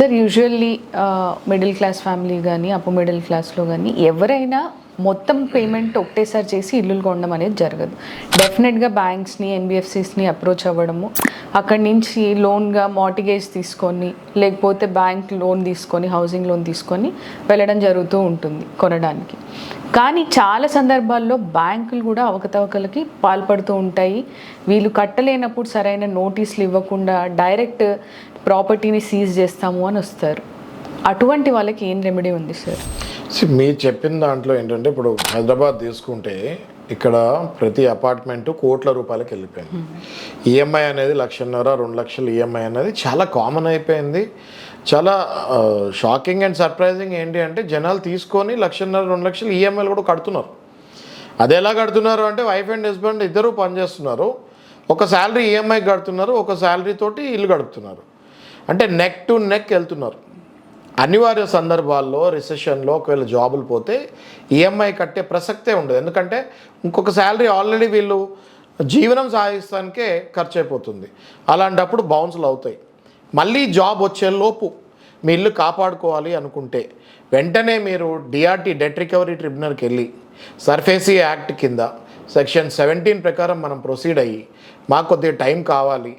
Sir usually middle class family కానీ అప్పు middle క్లాస్లో కానీ ఎవరైనా మొత్తం పేమెంట్ ఒకటేసారి చేసి ఇల్లులు కొనడం అనేది జరగదు. డెఫినెట్గా బ్యాంక్స్ని ఎన్బిఎఫ్సిస్ని అప్రోచ్ అవ్వడము అక్కడి నుంచి లోన్గా మార్టిగేజ్ తీసుకొని లేకపోతే బ్యాంక్ లోన్ తీసుకొని హౌసింగ్ లోన్ తీసుకొని వెళ్ళడం జరుగుతూ ఉంటుంది కొనడానికి. కానీ చాలా సందర్భాల్లో బ్యాంకులు కూడా అవకతవకలకి పాల్పడుతూ ఉంటాయి. వీళ్ళు కట్టలేనప్పుడు సరైన నోటీసులు ఇవ్వకుండా డైరెక్ట్ ప్రాపర్టీని సీజ్ చేస్తాము అని వస్తారు. అటువంటి వాళ్ళకి ఏం రెమెడీ ఉంది సార్? మీరు చెప్పిన దాంట్లో ఏంటంటే ఇప్పుడు హైదరాబాద్ తీసుకుంటే ఇక్కడ ప్రతి అపార్ట్మెంటు కోట్ల రూపాయలకి వెళ్ళిపోయింది. ఈఎంఐ అనేది లక్షన్నర రెండు లక్షలు ఈఎంఐ అనేది చాలా కామన్ అయిపోయింది. చాలా షాకింగ్ అండ్ సర్ప్రైజింగ్ ఏంటి అంటే జనాలు తీసుకొని లక్షన్నర రెండు లక్షలు ఈఎంఐలు కూడా కడుతున్నారు. అది ఎలా కడుతున్నారు అంటే వైఫ్ అండ్ హస్బెండ్ ఇద్దరు పనిచేస్తున్నారు ఒక శాలరీ ఈఎంఐ కడుతున్నారు ఒక శాలరీ తోటి ఇల్లు గడుపుతున్నారు అంటే నెక్ టు నెక్ వెళ్తున్నారు. అనివార్య సందర్భాల్లో రిసెషన్లో ఒకవేళ జాబులు పోతే ఈఎంఐ కట్టే ప్రసక్తే ఉండదు. ఎందుకంటే ఇంకొక శాలరీ ఆల్రెడీ వీళ్ళు జీవనం సాగిస్తానికే ఖర్చు అయిపోతుంది అలాంటప్పుడు బౌన్స్లు అవుతాయి. మళ్ళీ జాబ్ వచ్చేలోపు మీ ఇల్లు కాపాడుకోవాలి అనుకుంటే వెంటనే మీరు డిఆర్టీ డెట్ రికవరీ ట్రిబ్యునల్కి వెళ్ళి సర్ఫేసీ యాక్ట్ కింద సెక్షన్ సెవెంటీన్ ప్రకారం మనం ప్రొసీడ్ అయ్యి మాకు కొద్దిగా టైం కావాలి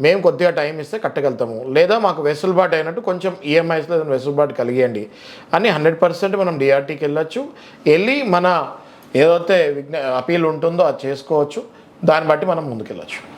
మేము కొద్దిగా టైం ఇస్తే కట్టగలుగుతాము. లేదా మాకు వెసులుబాటు అయినట్టు కొంచెం ఈఎంఐస్లో ఏదైనా వెసులుబాటు కలిగేయండి. అని హండ్రెడ్ పర్సెంట్ మనం డిఆర్టీకి వెళ్ళొచ్చు. వెళ్ళి మన ఏదైతే విజ్ఞ అపీల్ ఉంటుందో అది చేసుకోవచ్చు. దాన్ని బట్టి మనం ముందుకెళ్ళచ్చు.